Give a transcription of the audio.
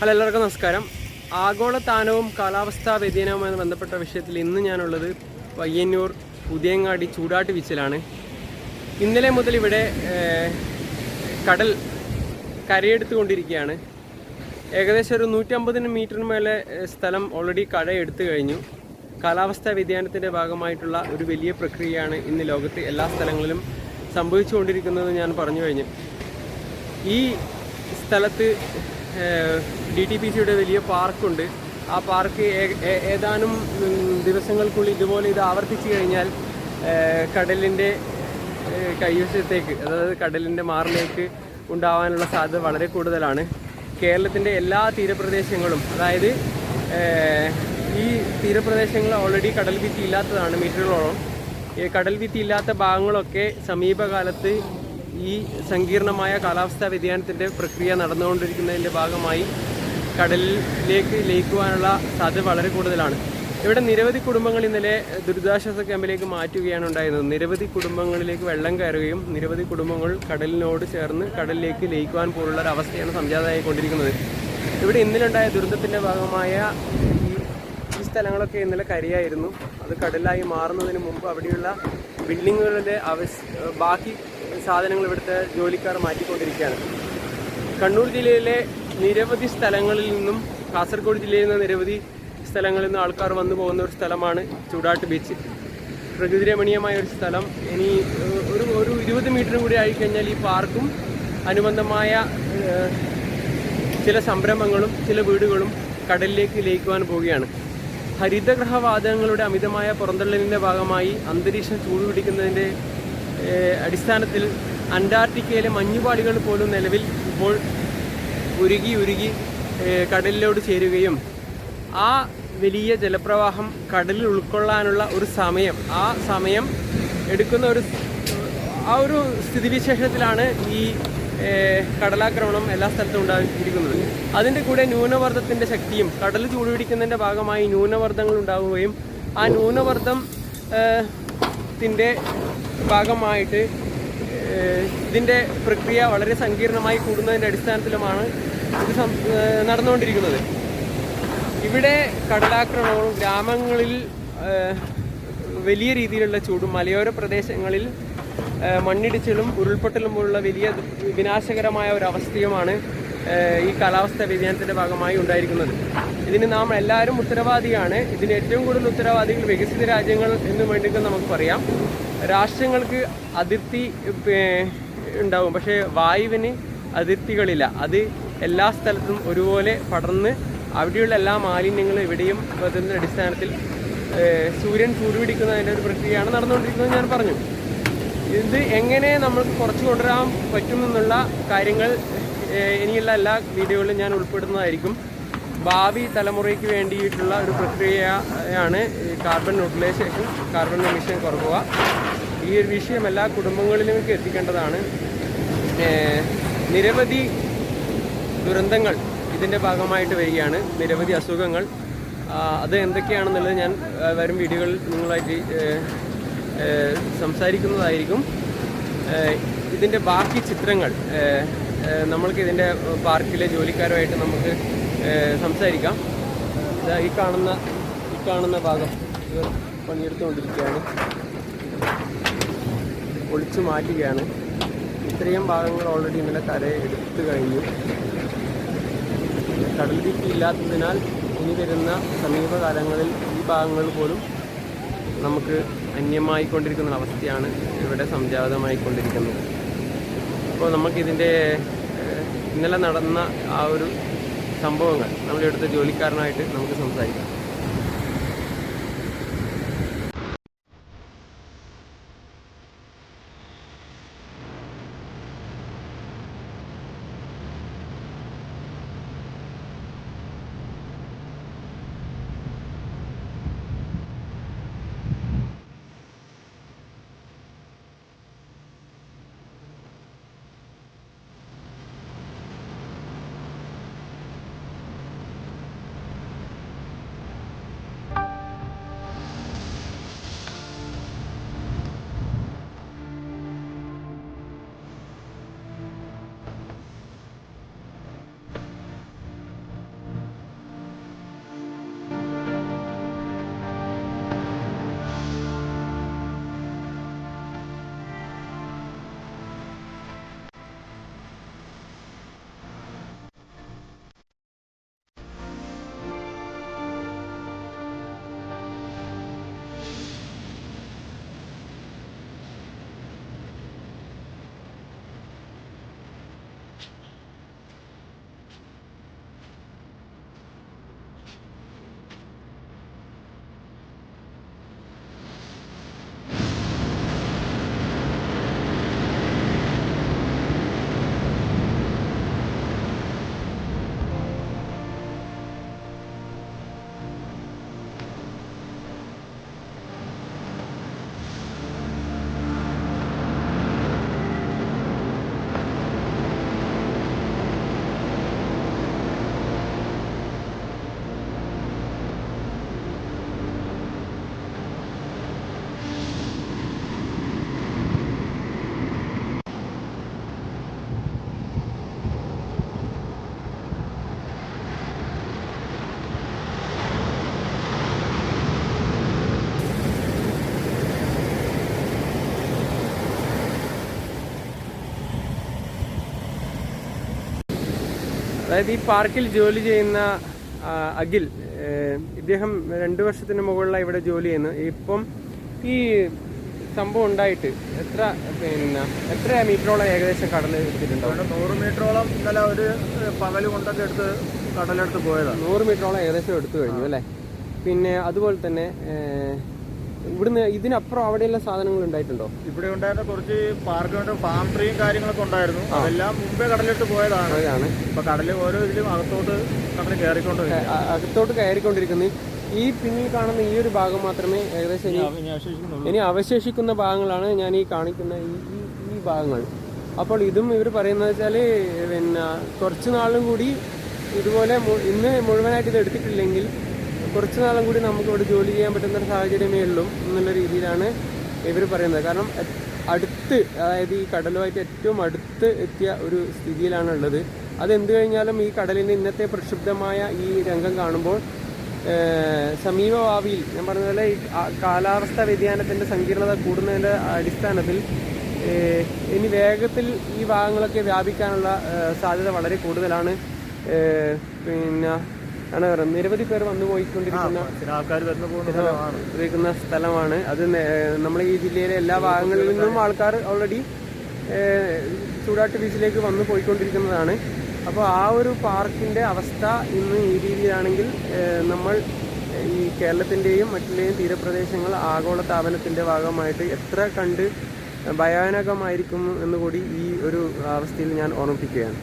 Hello എല്ലാവർക്കും നമസ്കാരം. ആഗോളതാനവും കാലാവസ്ഥാ വ്യതിയാനവുമായി ബന്ധപ്പെട്ട വിഷയത്തിൽ ഇന്ന് ഞാനുള്ളത് പയ്യന്നൂർ പുതിയങ്ങാടി ചൂടാട്ട് ബീച്ചിലാണ്. ഇന്നലെ മുതൽ ഇവിടെ കടൽ കരയെടുത്തുകൊണ്ടിരിക്കുകയാണ്. ഏകദേശം ഒരു നൂറ്റമ്പതിന് മീറ്ററിന് മേലെ സ്ഥലം ഓൾറെഡി കട എടുത്തു കഴിഞ്ഞു. കാലാവസ്ഥാ വ്യതിയാനത്തിന്റെ ഭാഗമായിട്ടുള്ള ഒരു വലിയ പ്രക്രിയയാണ് ഇന്ന് ലോകത്ത് എല്ലാ സ്ഥലങ്ങളിലും സംഭവിച്ചുകൊണ്ടിരിക്കുന്നത് ഞാൻ പറഞ്ഞു കഴിഞ്ഞു. ഈ സ്ഥലത്ത് ഡി ടി പി സിയുടെ വലിയ പാർക്കുണ്ട്. ആ പാർക്ക് ഏതാനും ദിവസങ്ങൾക്കുള്ളിൽ ഇതുപോലെ ഇത് ആവർത്തിച്ചു കഴിഞ്ഞാൽ കടലിന്റെ കൈവശത്തേക്ക് അതായത് കടലിന്റെ മാറിലേക്ക് ഉണ്ടാവാനുള്ള സാധ്യത വളരെ കൂടുതലാണ്. കേരളത്തിന്റെ എല്ലാ തീരപ്രദേശങ്ങളും അതായത് ഈ തീരപ്രദേശങ്ങൾ ഓൾറെഡി കടൽ ഭിത്തി ഇല്ലാത്തതാണ് മീറ്ററുകളോളം. ഈ കടൽ ഭിത്തി ഇല്ലാത്ത ഭാഗങ്ങളൊക്കെ സമീപകാലത്ത് ഈ സങ്കീർണമായ കാലാവസ്ഥാ വ്യതിയാനത്തിന്റെ പ്രക്രിയ നടന്നുകൊണ്ടിരിക്കുന്നതിന്റെ ഭാഗമായി കടലിലേക്ക് ലയിക്കുവാനുള്ള സാധ്യത വളരെ കൂടുതലാണ്. ഇവിടെ നിരവധി കുടുംബങ്ങൾ ഇന്നലെ ദുരിതാശ്വാസ ക്യാമ്പിലേക്ക് മാറ്റുകയാണ് ഉണ്ടായിരുന്നത്. നിരവധി കുടുംബങ്ങളിലേക്ക് വെള്ളം കയറുകയും നിരവധി കുടുംബങ്ങൾ കടലിനോട് ചേർന്ന് കടലിലേക്ക് ലയിക്കുവാൻ പോലുള്ള ഒരു അവസ്ഥയാണ് സംജാതമായിക്കൊണ്ടിരിക്കുന്നത്. ഇവിടെ ഇന്നലെ ഉണ്ടായ ദുരന്തത്തിന്റെ ഭാഗമായ ഈ സ്ഥലങ്ങളൊക്കെ ഇന്നലെ കരിയായിരുന്നു. അത് കടലായി മാറുന്നതിന് മുമ്പ് അവിടെയുള്ള ബിൽഡിങ്ങുകളുടെ അവസ് ബാക്കി സാധനങ്ങൾ ഇവിടുത്തെ ജോലിക്കാർ മാറ്റിക്കൊണ്ടിരിക്കുകയാണ്. കണ്ണൂർ ജില്ലയിലെ നിരവധി സ്ഥലങ്ങളിൽ നിന്നും കാസർഗോഡ് ജില്ലയിൽ നിന്ന് നിരവധി സ്ഥലങ്ങളിൽ നിന്ന് ആൾക്കാർ വന്നു പോകുന്ന ഒരു സ്ഥലമാണ് ചൂടാട്ട് ബീച്ച്. പ്രകൃതി രമണീയമായ ഒരു സ്ഥലം. ഇനി ഒരു ഒരു ഇരുപത് മീറ്റർ കൂടി ആയിക്കഴിഞ്ഞാൽ ഈ പാർക്കും അനുബന്ധമായ ചില സംരംഭങ്ങളും ചില വീടുകളും കടലിലേക്ക് ലയിക്കുവാൻ പോവുകയാണ്. ഹരിതഗ്രഹവാതകങ്ങളുടെ അമിതമായ പുറന്തള്ളലിന്റെ ഭാഗമായി അന്തരീക്ഷം ചൂടുപിടിക്കുന്നതിന്റെ അടിസ്ഥാനത്തിൽ അന്റാർട്ടിക്കയിലെ മഞ്ഞുപാളികൾ പോലും നിലവിൽ ഇപ്പോൾ ഉരുകി ഉരുകി കടലിലോട് ചേരുകയും ആ വലിയ ജലപ്രവാഹം കടലിൽ ഉൾക്കൊള്ളാനുള്ള ഒരു സമയം ആ സമയം എടുക്കുന്ന ഒരു ആ ഒരു സ്ഥിതിവിശേഷത്തിലാണ് ഈ കടലാക്രമണം എല്ലാ സ്ഥലത്തും ഉണ്ടായിരിക്കുന്നത്. അതിന്റെ കൂടെ ന്യൂനമർദ്ദത്തിന്റെ ശക്തിയും കടൽ ചൂടുപിടിക്കുന്നതിന്റെ ഭാഗമായി ന്യൂനമർദ്ദങ്ങൾ ഉണ്ടാവുകയും ആ ന്യൂനമർദ്ദം ഏഹ്, ത്തിന്റെ ഭാഗമായിട്ട് ഇതിന്റെ പ്രക്രിയ വളരെ സങ്കീർണമായി കൂടുന്നതിന്റെ അടിസ്ഥാനത്തിലുമാണ് ഇത് നടന്നുകൊണ്ടിരിക്കുന്നത്. ഇവിടെ കടലാക്രമണവും ഗ്രാമങ്ങളിൽ വലിയ രീതിയിലുള്ള ചൂടും മലയോര പ്രദേശങ്ങളിൽ മണ്ണിടിച്ചിലും ഉരുൾപൊട്ടലും പോലുള്ള വലിയ വിനാശകരമായ ഒരു അവസ്ഥയുമാണ് ഈ കാലാവസ്ഥാ വ്യതിയാനത്തിന്റെ ഭാഗമായി ഉണ്ടായിരിക്കുന്നത്. ഇതിന് നാം എല്ലാവരും ഉത്തരവാദിയാണ്. ഇതിന് ഏറ്റവും കൂടുതൽ ഉത്തരവാദികൾ വികസിത രാജ്യങ്ങൾ എന്ന് വേണ്ടിയിട്ട് നമുക്ക് പറയാം. രാഷ്ട്രങ്ങൾക്ക് അതിർത്തി ഉണ്ടാവും. പക്ഷേ വായുവിന് അതിർത്തികളില്ല. അത് എല്ലാ സ്ഥലത്തും ഒരുപോലെ പടർന്ന് അവിടെയുള്ള എല്ലാ മാലിന്യങ്ങളും ഇവിടെയും വരുന്ന അടിസ്ഥാനത്തിൽ സൂര്യൻ ചൂടുപിടിക്കുന്നതിന്റെ ഒരു പ്രക്രിയയാണ് നടന്നുകൊണ്ടിരിക്കുന്നത് ഞാൻ പറഞ്ഞു. ഇത് എങ്ങനെ നമ്മൾക്ക് കുറച്ച് കൊണ്ടുവരാൻ പറ്റുമെന്നുള്ള കാര്യങ്ങൾ ഇനിയുള്ള എല്ലാ വീഡിയോകളിലും ഞാൻ ഉൾപ്പെടുന്നതായിരിക്കും. ഭാവി തലമുറയ്ക്ക് വേണ്ടിയിട്ടുള്ള ഒരു പ്രക്രിയയാണ് കാർബൺ ന്യൂട്രലൈസേഷൻ കാർബൺ എമിഷൻ കുറക്കുക. ഈ ഒരു വിഷയം എല്ലാ കുടുംബങ്ങളിലേക്ക് എത്തിക്കേണ്ടതാണ്. നിരവധി ദുരന്തങ്ങൾ ഇതിന്റെ ഭാഗമായിട്ട് വരികയാണ്. നിരവധി അസുഖങ്ങൾ. അത് എന്തൊക്കെയാണെന്നുള്ളത് ഞാൻ വരും വീഡിയോകളിൽ നിങ്ങളായിട്ട് സംസാരിക്കുന്നതായിരിക്കും. ഇതിന്റെ ബാക്കി ചിത്രങ്ങൾ നമ്മൾക്ക് ഇതിന്റെ പാർക്കിലെ ജോലിക്കാരുമായിട്ട് നമുക്ക് സംസാരിക്കാം. ഈ കാണുന്ന ഈ കാണുന്ന ഭാഗം ഇവർ പണിയെടുത്തുകൊണ്ടിരിക്കുകയാണ്. ഒളിച്ചു മാറ്റുകയാണ്. ഇത്രയും ഭാഗങ്ങൾ ഓൾറെഡി ഇന്നലെ കരയെടുത്തു കഴിഞ്ഞു. കടൽ ഭിത്തി ഇല്ലാത്തതിനാൽ ഇനി വരുന്ന സമീപകാലങ്ങളിൽ ഈ ഭാഗങ്ങൾ പോലും നമുക്ക് അന്യമായിക്കൊണ്ടിരിക്കുന്ന അവസ്ഥയാണ് ഇവിടെ സംജാതമായിക്കൊണ്ടിരിക്കുന്നത്. അപ്പോൾ നമുക്കിതിന്റെ ഇന്നലെ നടന്ന ആ ഒരു സംഭവങ്ങൾ നമ്മളെടുത്ത ജോലിക്കാരനായിട്ട് നമുക്ക് സംസാരിക്കാം. അതായത് ഈ പാർക്കിൽ ജോലി ചെയ്യുന്ന അഖിൽ ഇദ്ദേഹം രണ്ടു വർഷത്തിന് മുകളിലായി ഇവിടെ ജോലി ചെയ്യുന്നു. ഇപ്പം ഈ സംഭവം ഉണ്ടായിട്ട് എത്ര പിന്നെ എത്ര മീറ്ററോളം ഏകദേശം കടൽ എടുത്തിട്ടുണ്ടാവും? നൂറ് മീറ്ററോളം ഇന്നലെ ഒരു പകൽ കൊണ്ടൊക്കെ എടുത്ത് കടലെടുത്ത് പോയതാണ് നൂറ് മീറ്ററോളം ഏകദേശം എടുത്തു കഴിഞ്ഞു അല്ലേ? പിന്നെ അതുപോലെ തന്നെ ഇവിടുന്ന് ഇതിനപ്പുറം അവിടെയുള്ള സാധനങ്ങൾ ഉണ്ടായിട്ടുണ്ടോ? ഇവിടെ ഉണ്ടായിരുന്ന കുറച്ച് പാർക്ക് ഫാം ട്രീയും കാര്യങ്ങളൊക്കെ ഉണ്ടായിരുന്നു. അതെല്ലാം മുമ്പേ കടലിട്ട് പോയതാണ്. അതാണ്. ഇപ്പൊ കടൽ ഓരോ ഇതിലും അകത്തോട്ട് കടൽ കയറിക്കൊണ്ട് അകത്തോട്ട് കയറിക്കൊണ്ടിരിക്കുന്നത് ഈ പിന്നിൽ കാണുന്ന ഈ ഒരു ഭാഗം മാത്രമേ ഏകദേശം ഇനി അവശേഷിക്കുന്ന ഭാഗങ്ങളാണ് ഞാൻ ഈ കാണിക്കുന്ന ഈ ഈ ഭാഗങ്ങൾ. അപ്പോൾ ഇതും ഇവർ പറയുന്നത് വെച്ചാൽ പിന്നെ കുറച്ച് നാളും കൂടി ഇതുപോലെ ഇന്ന് മുഴുവനായിട്ട് ഇത് എടുത്തിട്ടില്ലെങ്കിൽ കുറച്ച് നാളും കൂടി നമുക്ക് ഇവിടെ ജോലി ചെയ്യാൻ പറ്റുന്ന ഒരു സാഹചര്യമേ ഉള്ളൂ എന്നുള്ള രീതിയിലാണ് ഇവർ പറയുന്നത്. കാരണം അടുത്ത് അതായത് ഈ കടലുമായിട്ട് ഏറ്റവും അടുത്ത് എത്തിയ ഒരു സ്ഥിതിയിലാണ് ഉള്ളത് അതെന്ത് കഴിഞ്ഞാലും ഈ കടലിന്റെ ഇന്നത്തെ പ്രക്ഷുബ്ധമായ ഈ രംഗം കാണുമ്പോൾ സമീപഭാവിയിൽ സമീപ ഭാവിയിൽ ഞാൻ പറഞ്ഞതുപോലെ പോലെ ഈ കാലാവസ്ഥ വ്യതിയാനത്തിന്റെ സങ്കീർണത കൂടുന്നതിന്റെ അടിസ്ഥാനത്തിൽ ഇനി വേഗത്തിൽ ഈ ഭാഗങ്ങളൊക്കെ വ്യാപിക്കാനുള്ള സാധ്യത വളരെ കൂടുതലാണ്. പിന്നെ ആണ് പറയുന്നത്. നിരവധി പേർ വന്നു പോയിക്കൊണ്ടിരിക്കുന്ന സ്ഥലമാണ്. അത് നമ്മൾ ഈ ജില്ലയിലെ എല്ലാ ഭാഗങ്ങളിൽ നിന്നും ആൾക്കാർ ഓൾറെഡി ചൂടാട്ട് ബീച്ചിലേക്ക് വന്നു പോയിക്കൊണ്ടിരിക്കുന്നതാണ്. അപ്പോൾ ആ ഒരു പാർക്കിന്റെ അവസ്ഥ ഇന്ന് ഈ രീതിയിലാണെങ്കിൽ നമ്മൾ ഈ കേരളത്തിന്റെയും മറ്റുള്ളയും തീരപ്രദേശങ്ങൾ ആഗോള താപനത്തിന്റെ ഭാഗമായിട്ട് എത്ര കണ്ട് ഭയാനകമായിരിക്കും എന്നുകൂടി ഈ ഒരു അവസ്ഥയിൽ ഞാൻ ഓർമ്മിപ്പിക്കുകയാണ്.